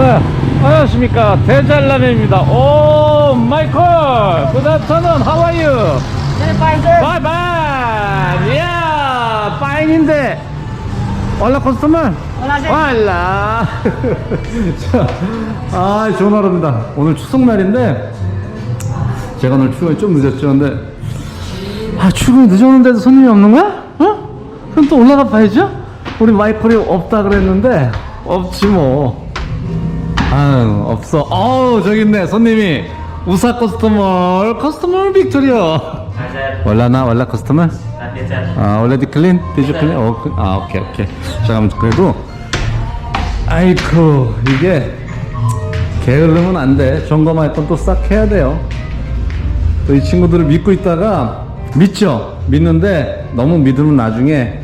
네, 안녕하십니까. 대잘남입니다. 오, 마이클! Good afternoon, how are you? Very fine, sir. Bye bye! Yeah! 파인인데! 올라 sir. 올라! 자, 아, 좋은 하루입니다. 오늘 추석날인데, 제가 오늘 출근이 좀 늦었죠. 근데, 아, 출근이 늦었는데도 손님이 없는 거야? 어? 그럼 또 올라가 봐야죠? 우리 마이클이 없다 그랬는데, 없지 뭐. 아유, 없어. 어우, 저기 있네, 손님이. 우사 커스터머, 커스터머 빅토리오. Hi, sir. 원래 나, 원래 커스터머? Not yet, sir. 아, 원래 클린? 디지 클린? 어, 그- 아, 오케이, 오케이. 잠깐만, 그래도, 아이쿠, 이게, 게으르면 안 돼. 점검할 건또싹 해야 돼요. 또 이 친구들을 믿고 있다가, 믿죠? 믿는데, 너무 믿으면 나중에,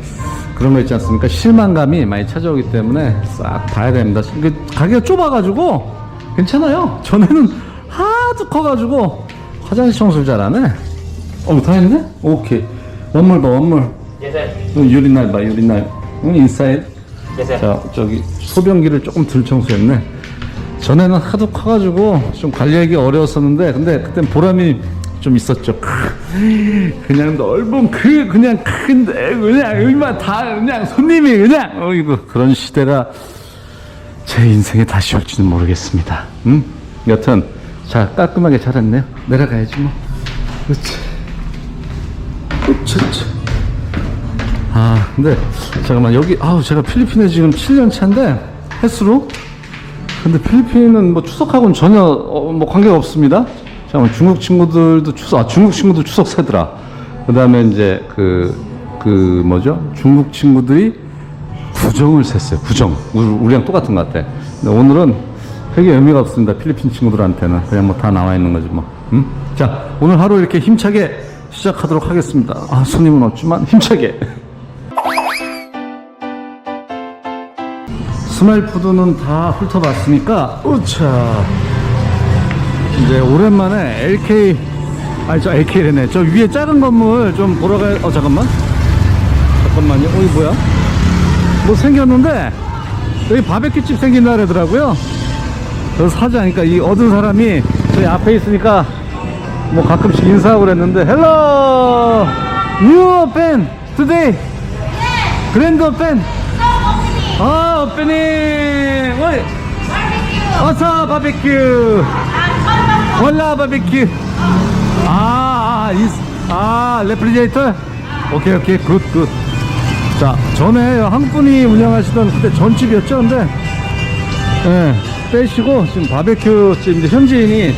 그런 거 있지 않습니까? 실망감이 많이 찾아오기 때문에 싹 봐야 됩니다. 그 가게가 좁아가지고, 괜찮아요. 전에는 하도 커가지고, 화장실 청소를 잘 안 해. 어, 다 했네? 오케이. 원물 봐, 원물. Yes, sir. 어, 유리날 봐, 유리날. 응, 인사이드. Yes, sir. 자, 저기, 소변기를 조금 덜 청소했네. 전에는 하도 커가지고 좀 관리하기 어려웠었는데, 근데 그땐 보람이 좀 있었죠. 그냥 넓은 그, 그냥 큰데, 그냥 얼마 다, 그냥 손님이 그냥, 어이구, 그런 시대가 제 인생에 다시 올지는 모르겠습니다. 응? 여튼, 자, 깔끔하게 잘했네요. 내려가야지 뭐. 그렇지. 으차차. 아, 근데 잠깐만 여기 아우 제가 필리핀에 지금 7년 차인데 횟수로 근데 필리핀은 뭐 추석하고는 전혀 어, 뭐 관계가 없습니다. 잠깐만 중국 친구들도 추석 아 중국 친구들 추석 세더라. 그다음에 이제 그그 뭐죠? 중국 친구들이 부정을 셌어요. 부정. 우리, 우리 랑 똑같은 것 같아. 근데 오늘은 되게 의미가 없습니다. 필리핀 친구들한테는 그냥 뭐 다 나와 있는 거지 뭐. 음? 자, 오늘 하루 이렇게 힘차게 시작하도록 하겠습니다. 아, 손님은 없지만 힘차게. 스마일 푸드는 다 훑어봤으니까, 우차. 이제 오랜만에 LK, 아니, 저 LK래네. 저 위에 작은 건물 좀 보러 가, 어, 잠깐만. 잠깐만요. 어, 이거 뭐야? 뭐 생겼는데, 여기 바베큐집 생긴다 그러더라고요. 그래서 사지 않으니까 이 얻은 사람이 저희 앞에 있으니까 뭐 가끔씩 인사하고 그랬는데, 헬로! 뉴 오펜! 투데이! 그랜드 오펜! 아, 오pening! 어이! 어서 바베큐! 올라 바베큐! 아, 아, 이, 아, 레프리제이터? 오케이, 오케이, 굿, 굿. 자, 전에 한국 분이 운영하시던 그때 전집이었죠, 근데, 예, 빼시고, 지금 바베큐, 지금 현지인이,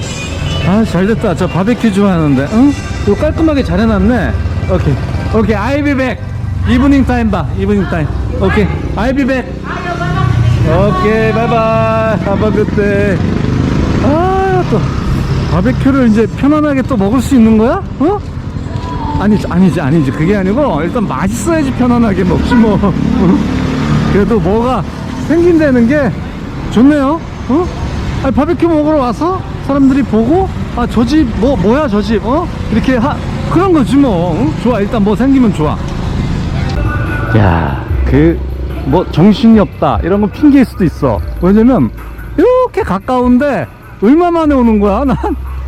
아, 잘 됐다. 저 바베큐 좋아하는데, 응? 이거 깔끔하게 잘 해놨네. 오케이. 오케이, I'll be back. 이브닝 타임 봐, 이브닝 타임. 오케이, I'll be back. 오케이, 바이바이. Good day. 아, 또, 바베큐를 이제 편안하게 또 먹을 수 있는 거야? 어? 아니지, 아니지, 아니지. 그게 아니고, 일단 맛있어야지 편안하게 먹지, 뭐. 그래도 뭐가 생긴다는 게 좋네요. 어? 아니, 바베큐 먹으러 와서 사람들이 보고, 아, 저 집, 뭐, 뭐야, 저 집, 어? 이렇게 하, 그런 거지, 뭐. 응? 좋아, 일단 뭐 생기면 좋아. 야, 그, 뭐, 정신이 없다. 이런 건 핑계일 수도 있어. 왜냐면, 이렇게 가까운데, 얼마 만에 오는 거야? 난,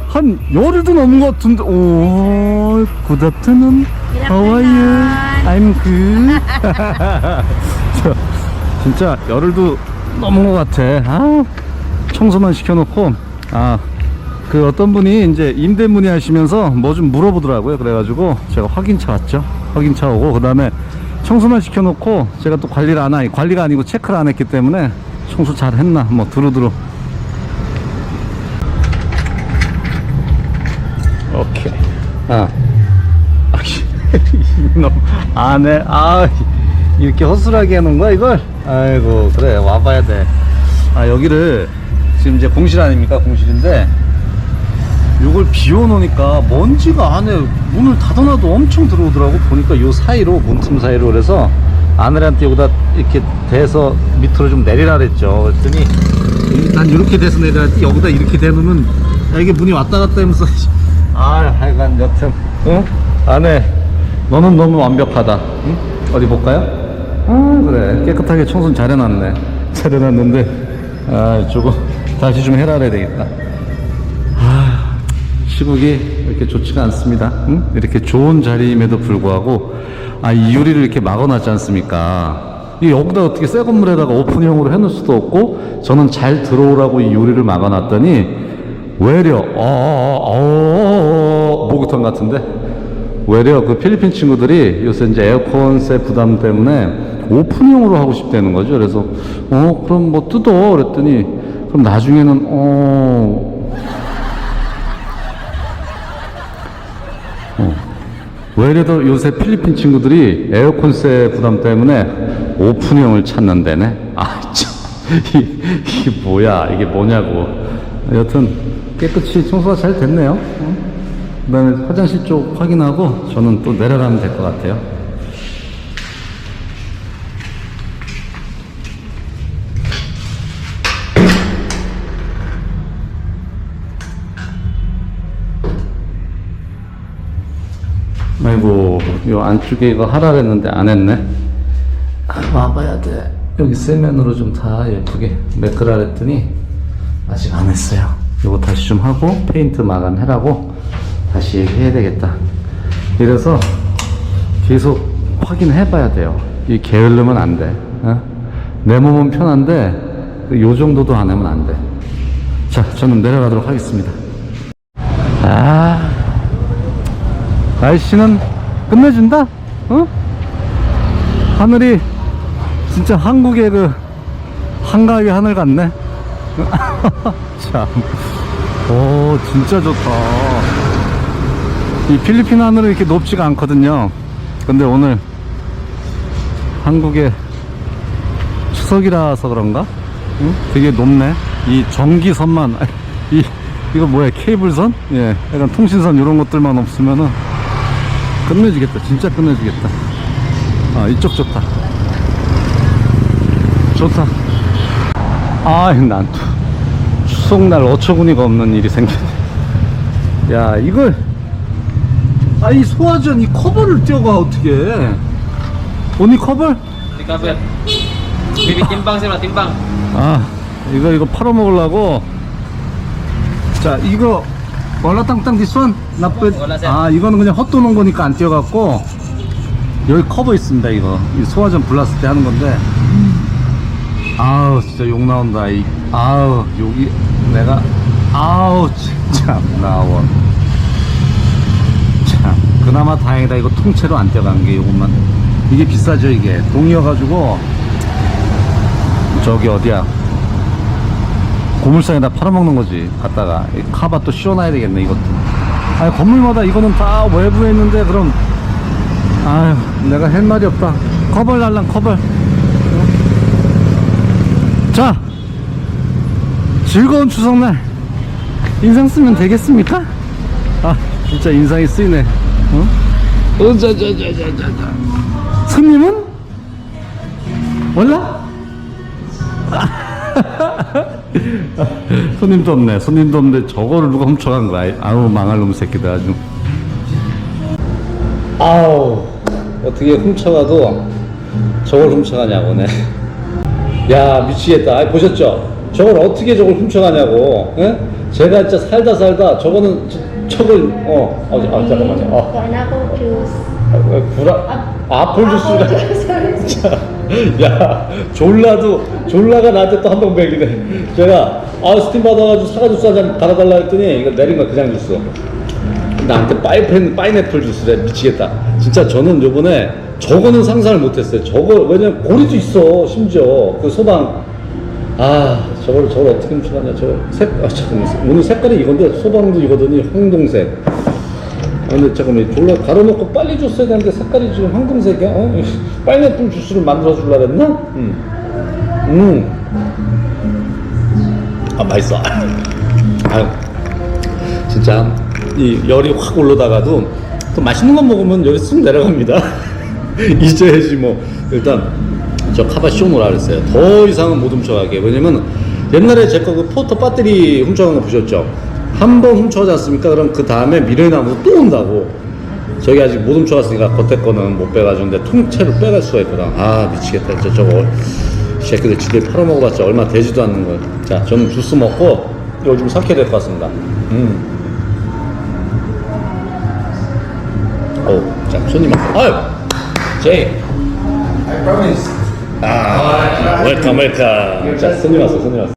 한, 열흘도 넘은 것 같은데, 오, good afternoon. How are you? I'm good. 저, 진짜, 열흘도 넘은 것 같아. 아, 청소만 시켜놓고, 아, 그 어떤 분이 이제 임대 문의하시면서 뭐 좀 물어보더라고요. 그래가지고 제가 확인차 왔죠. 확인차 오고, 그 다음에 청소만 시켜놓고 제가 또 관리를 안 하니, 관리가 아니고 체크를 안 했기 때문에 청소 잘 했나, 뭐 두루두루. 오케이. 아. 이놈, 안 해. 아, 이렇게 허술하게 해놓은 거야, 이걸? 아이고, 그래, 와봐야 돼. 아, 여기를 지금 이제 공실 아닙니까? 공실인데, 요걸 비워놓으니까 먼지가 안에 문을 닫아놔도 엄청 들어오더라고. 보니까 요 사이로, 문틈 사이로. 그래서 아내한테 여기다 이렇게 대서 밑으로 좀 내리라 그랬죠. 그랬더니, 이- 난 이렇게 돼서 내려야 지 여기다 이렇게 대놓으면, 야, 이게 문이 왔다 갔다 하면서, 아, 하여간 여튼, 어? 아내, 너는 너무 완벽하다. 응? 어디 볼까요? 아, 그래. 깨끗하게 청소는 잘 해놨네. 잘 해놨는데, 아, 조금 다시 좀 해라 그래야 되겠다. 아, 시국이 이렇게 좋지가 않습니다. 응? 이렇게 좋은 자리임에도 불구하고 아, 이 유리를 이렇게 막아놨지 않습니까? 이 여기다 어떻게 새 건물에다가 오픈형으로 해놓을 수도 없고 저는 잘 들어오라고 이 유리를 막아놨더니 외려 어, 어, 어, 어, 어, 목욕탕 같은데 외려 그 필리핀 친구들이 요새 이제 에어컨세 부담 때문에 오픈형으로 하고 싶다는 거죠. 그래서 어 그럼 뭐 뜯어 그랬더니 그럼 나중에는 어, 어 외래도 요새 필리핀 친구들이 에어컨세 부담 때문에 오픈형을 찾는데네. 아 참. 이, 이게 뭐야 이게 뭐냐고 여튼 깨끗이 청소가 잘 됐네요 어? 그 다음에 화장실 쪽 확인하고 저는 또 내려가면 될 것 같아요. 아이고 요 안쪽에 이거 하라 그랬는데 안 했네. 아, 와봐야 돼. 여기 세면으로 좀 다 예쁘게 매끄라 그랬더니 아직 안 했어요. 요거 다시 좀 하고 페인트 마감해라고 다시 얘기해야 되겠다 이래서 계속 확인해 봐야 돼요 이 게을르면 안 돼 어? 내 몸은 편한데 요 정도도 안 하면 안 돼 자 저는 내려가도록 하겠습니다 아 날씨는 끝내준다? 어? 하늘이 진짜 한국의 그 한가위 하늘 같네. 참. 오, 진짜 좋다. 이 필리핀 하늘은 이렇게 높지가 않거든요. 근데 오늘 한국의 추석이라서 그런가? 응? 되게 높네. 이 전기선만, 이, 이거 뭐야, 케이블선? 예, 약간 통신선 이런 것들만 없으면은 끝내주겠다. 진짜 끝내주겠다. 아, 이쪽 좋다. 좋다. 아, 난 또, 추석날 어처구니가 없는 일이 생겼네. 야, 이걸, 아, 이 소화전 이 커버를 떼어가, 어떻게. 언니 커버? Tiga bet. Bibi timbang. 아, 이거, 이거 팔아먹으려고. 자, 이거, 월라땅땅 디스원? 나쁘, 월라세. 아, 이거는 그냥 헛도는 거니까 안 띄어갖고, 여기 커버 있습니다, 이거. 이 소화전 불났을 때 하는 건데. 아우, 진짜 욕 나온다. 이, 아우, 여기, 내가, 아우, 진짜, 나와. 참, 그나마 다행이다. 이거 통째로 안 떼어간 게, 요것만. 이게 비싸죠, 이게. 동이어가지고, 저기 어디야. 고물상에다 팔아먹는 거지 갖다가 이 카바 또 씌워놔야 되겠네 이것도 아니 건물마다 이거는 다 외부에 있는데 그럼 아유 내가 할 말이 없다 커벌 달랑 커벌 자 즐거운 추석날 인상 쓰면 되겠습니까? 아 진짜 인상이 쓰이네 어? 어자자자자자자 손님은? 몰라? 손님도 없네. 손님도 없는데 저거를 누가 훔쳐간 거야. 아우 망할 놈 새끼들 아주. 아우 어떻게 훔쳐가도 저걸 훔쳐가냐고네. 야 미치겠다. 아, 보셨죠? 저걸 어떻게 저걸 훔쳐가냐고. 예? 제가 진짜 살다 살다 저거는 저, 저걸 어, 어, 아 잠깐만요. 어, Pineapple juice. 아, 구라 아플 주스가. 야, 졸라도, 졸라가 나한테 또한번 먹이네. 제가, 아, 스팀 받아가지고 사과 주스 한 잔 갈아달라 했더니, 이거 내린 거 그냥 주스. 나한테 파이팬, 파인애플 주스래. 미치겠다. 진짜 저는 요번에 저거는 상상을 못했어요. 저거, 왜냐면 고리도 있어, 심지어. 그 소방. 아, 저걸, 저걸 어떻게 훔쳐가냐. 저 색, 아, 잠깐만. 오늘 색깔이 이건데, 소방도 이거더니 황동색. 아, 근데 잠깐만 졸라 가려놓고 빨리 줬어야 되는데 색깔이 지금 황금색이야? 어? 이 파인애플 주스를 만들어 줄라 그랬나? 응. 음. 아 맛있어. 아유, 진짜 이 열이 확 올라다가도 또 맛있는 거 먹으면 열이 쑥 내려갑니다. 잊어야지 뭐 일단 저 카바 씌워놓으라 그랬어요. 더 이상은 못 훔쳐가게. 왜냐면 옛날에 제 거 그 포터 배터리 훔쳐간 거 보셨죠? 한 번 훔쳐가지 않습니까? 그럼 그 다음에 미래나무 또 온다고. 저기 아직 못 훔쳐갔으니까 겉에 거는 못 빼가지고 근데 통째로 빼갈 수가 있구나. 아 미치겠다. 진짜 저거 새끼들 집에 팔아먹어봤자 얼마 되지도 않는 걸. 자 저는 주스 먹고 이거 좀 삭혀야 될 것 같습니다. 음. 오, 자 손님. 아유, 제이. I promise. 아, 아, 아, 웰컴 웰컴. 자, 손님 왔어, 손님 왔어.